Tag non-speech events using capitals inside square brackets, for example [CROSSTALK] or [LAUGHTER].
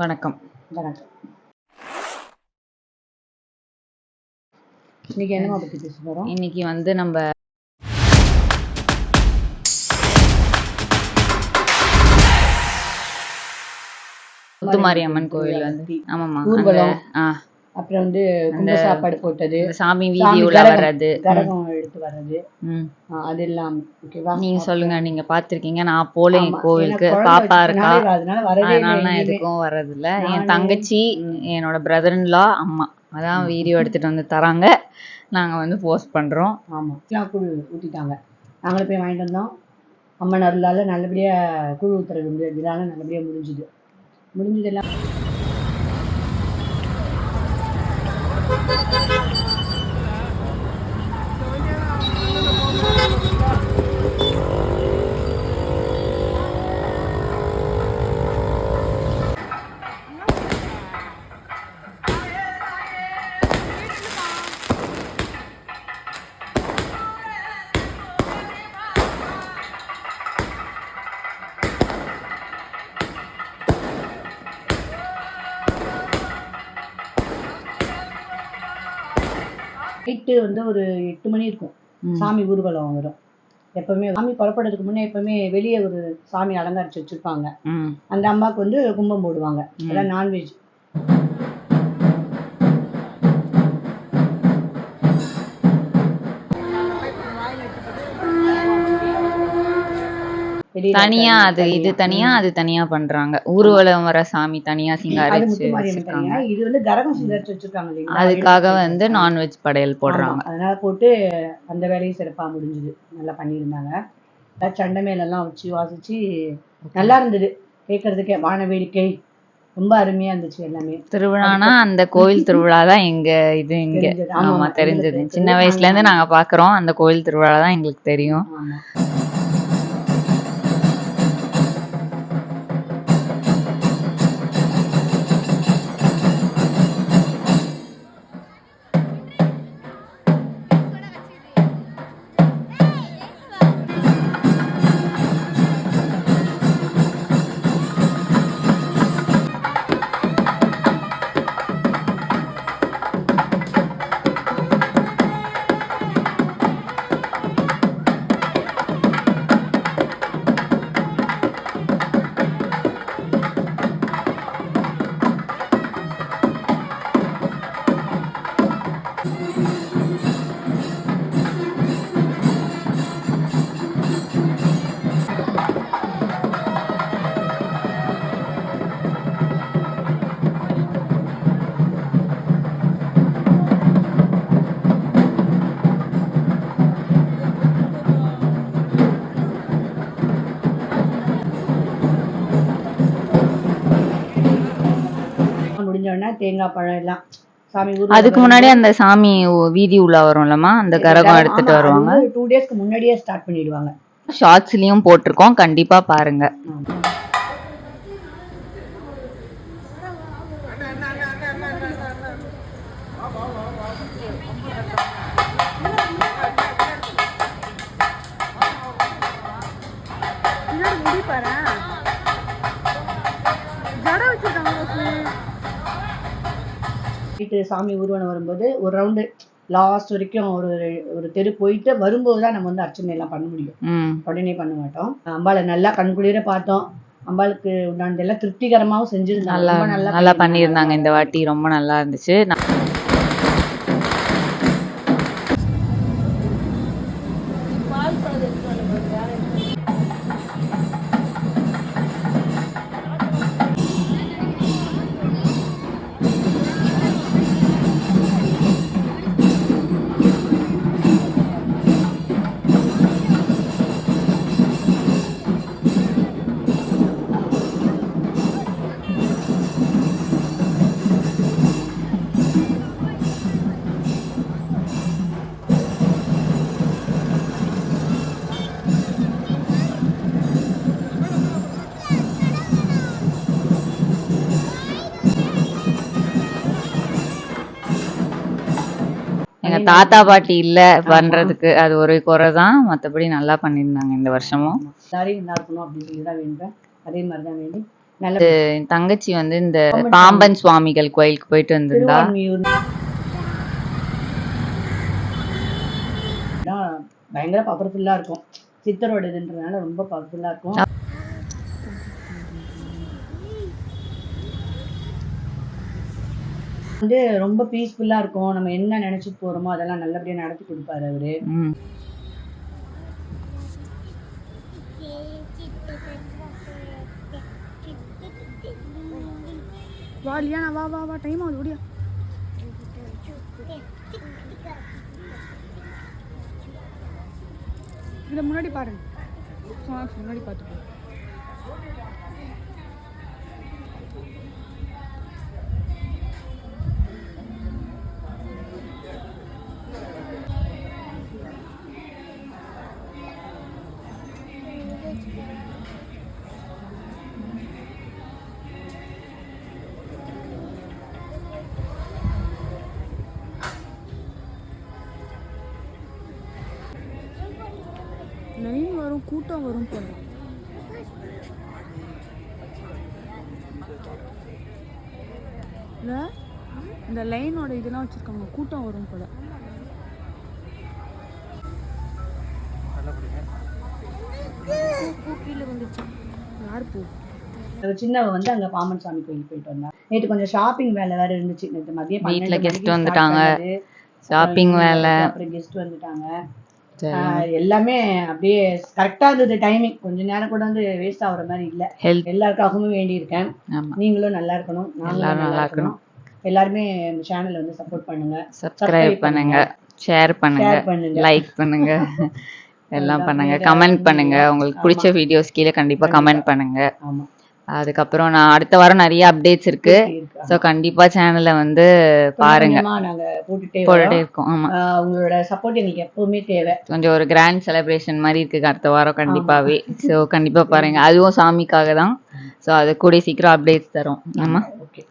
வணக்கம். வணக்கம். இன்னைக்கு என்னமா பத்தி பேச போறோம்? இன்னைக்கு வந்து நம்ம முத்துமாரியம்மன் கோவில் வந்து. ஆமாம்மா. ஊர்வலம். அப்புறம் வந்து சாப்பாடு போட்டது. சாமி வீதியுல கரகம், வர்றது. கரகம். எடுத்து வர்றது. அது எல்லாம் ஓகேவா நீங்க சொல்லுங்க நீங்க பாத்திருக்கீங்க. நான் போல என் கோவிலுக்கு. பாப்பா இருக்கா? அதனால இல்லை நான். எதுக்கும் வர்றதில்ல. என் நானே- தங்கச்சி. என்னோட பிரதர்ன்லா அம்மா. அதான் வீடியோ எடுத்துட்டு வந்து தராங்க. நாங்க வந்து போஸ்ட் பண்றோம். ஆமா. கூழ் ஊத்திட்டாங்க. நாங்களும் போய் வாங்கிட்டு வந்தோம். அம்மன் அருளால நல்லபடியா கூழ் ஊத்துறது இதனால நல்லபடியா முடிஞ்சுது. முடிஞ்சது நைட்டு வந்து ஒரு எட்டு மணி இருக்கும். சாமி ஊர்வலம் வரும். எப்பவுமே சாமி புறப்படுறதுக்கு முன்னே எப்பவுமே வெளியே ஒரு சாமி அலங்கரிச்சு வச்சிருப்பாங்க. அந்த அம்மாவுக்கு வந்து கும்பம் போடுவாங்க. அதான் நான்வெஜ். தனியா அது இது தனியா. அது தனியா பண்றாங்க. ஊர்வலம் வர சாமி தனியா சிங்காரிச்சு இது வந்து கரகம் சிங்கரிச்சு வச்சிருக்காங்க அதுக்காக அது வந்து. நான்வெஜ் படையல் போடுறாங்க. அதனால போட்டு அந்த வேலையும் சிறப்பா முடிஞ்சுது. நல்லா பண்ணியிருந்தாங்க. சண்டை மேலெல்லாம் வச்சு வாசிச்சு நல்லா இருந்தது. கேட்கறதுக்கே வான வேடிக்கை ரொம்ப அருமையா இருந்துச்சு எல்லாமே. திருவிழானா அந்த கோவில் திருவிழா தான் எங்க இது இங்க. ஆமா, தெரிஞ்சது. சின்ன. வயசுல இருந்து நாங்க பாக்குறோம். அந்த கோவில் திருவிழா தான் எங்களுக்கு தெரியும். உடனே தேங்காய் பழம் எல்லாம். சாமி அதுக்கு முன்னாடி அந்த சாமி வீதி உலா வரும்லமா அந்த கரகம் எடுத்துட்டு வருவாங்க. டூ டேஸ்க்கு முன்னாடியே ஸ்டார்ட் பண்ணிடுவாங்க. ஷார்ட்ஸ்லயும் போட்டிருக்கோம் கண்டிப்பா பாருங்க. ஜடை வச்சிருக்காங்க நைட்டு சாமி ஊர்வலம் வரும்போது ஒரு ரவுண்டு லாஸ்ட் வரைக்கும் ஒரு ஒரு தெரு போயிட்டு வரும்போது தான் நம்ம வந்து அர்ச்சனை எல்லாம் பண்ண முடியும். உடனே பண்ண மாட்டோம். அம்பாளை நல்லா கண்குளிர பார்த்தோம். அம்பாளுக்கு உண்டானதெல்லாம் திருப்திகரமாவும் செஞ்சிருந்தாங்க. நல்லா நல்லா பண்ணியிருந்தாங்க. இந்த வாட்டி. ரொம்ப நல்லா இருந்துச்சு. தாத்தா பாட்டி இல்ல பண்றதுக்கு. அது ஒரு குறை தான் மத்தபடி நல்லா பண்ணியிருந்தாங்க இந்த வருஷமும். எல்லாரையும் நல்லா இருக்கணும் அப்படின்னு சொல்லி தான் வேண்டுறேன் அதே மாதிரி தான் வேண்டி. நல்ல என் தங்கச்சி வந்து இந்த பாம்பன் சுவாமிகள் கோயிலுக்கு போயிட்டு வந்திருந்தா. பயங்கர பவர்ஃபுல்லா இருக்கும். சித்தரோட இதுன்றதுனால ரொம்ப பவர்ஃபுல்லா இருக்கும். வந்து ரொம்ப பீஸ்ஃபுல்லா இருக்கும். நம்ம என்ன நினைச்சிட்டு போறோமோ அதெல்லாம் நல்லபடியா நடத்தி கொடுப்பாரு அவரு. வாலியா வா லியானா வா வா வா டைம் ஆகுது ஓடியா. இதை முன்னாடி பாருங்க. முன்னாடி பார்த்துக்கோ. வரும் கூட்டம் வரும் போல. இல்ல? இந்த லைனோட இதெல்லாம் வச்சிருக்காங்க கூட்டம் வரும் போல. பூ கீழே வந்துச்சு யார் பூ? சின்னவ வந்து அங்க பாமன் சாமி கோயில் போயிட்டு வந்தா. நேத்து கொஞ்சம் ஷாப்பிங் வேலை வேற இருந்துச்சு. நேத்து மதியம் வீட்ல 12 guest மணிக்கு start வந்துட்டாங்க. ஷாப்பிங் வேலை. அப்புறம் கெஸ்ட் வந்துட்டாங்க. எல்லாமே அப்படியே கரெக்டா இருந்தது டைமிங் கொஞ்ச நேரம் கூட வந்து வேஸ்ட் ஆகுற மாதிரி இல்ல. எல்லாருக்காகவும் வேண்டி இருக்கேன் நீங்களும் நல்லா இருக்கணும். எல்லாரும் நல்லா நல்லா இருக்கணும். எல்லாருமே இந்த சேனலை வந்து சப்போர்ட் பண்ணுங்க. சப்ஸ்கிரைப் பண்ணுங்க. ஷேர் பண்ணுங்க. லைக் பண்ணுங்க. [LAUGHS] எல்லாம் பண்ணுங்க. கமெண்ட் பண்ணுங்க. உங்களுக்கு பிடிச்ச வீடியோஸ் கீழே கண்டிப்பா கமெண்ட் பண்ணுங்க. ஆமா. அதுக்கப்புறம் நான் அடுத்த வாரம் நிறைய அப்டேட்ஸ் இருக்கு. ஸோ கண்டிப்பா சேனல்ல வந்து பாருங்க. போட்டுட்டே இருக்கோம். ஆமா. உங்களோட சப்போர்ட் எங்களுக்கு எப்பவுமே தேவை. கொஞ்சம் ஒரு கிராண்ட் செலிப்ரேஷன் மாதிரி இருக்கு அடுத்த வாரம் கண்டிப்பாவே. ஸோ கண்டிப்பா பாருங்க. அதுவும் சாமிக்காக தான். ஸோ அது கூடிய சீக்கிரம் அப்டேட்ஸ் தரும். ஆமா. ஓகே.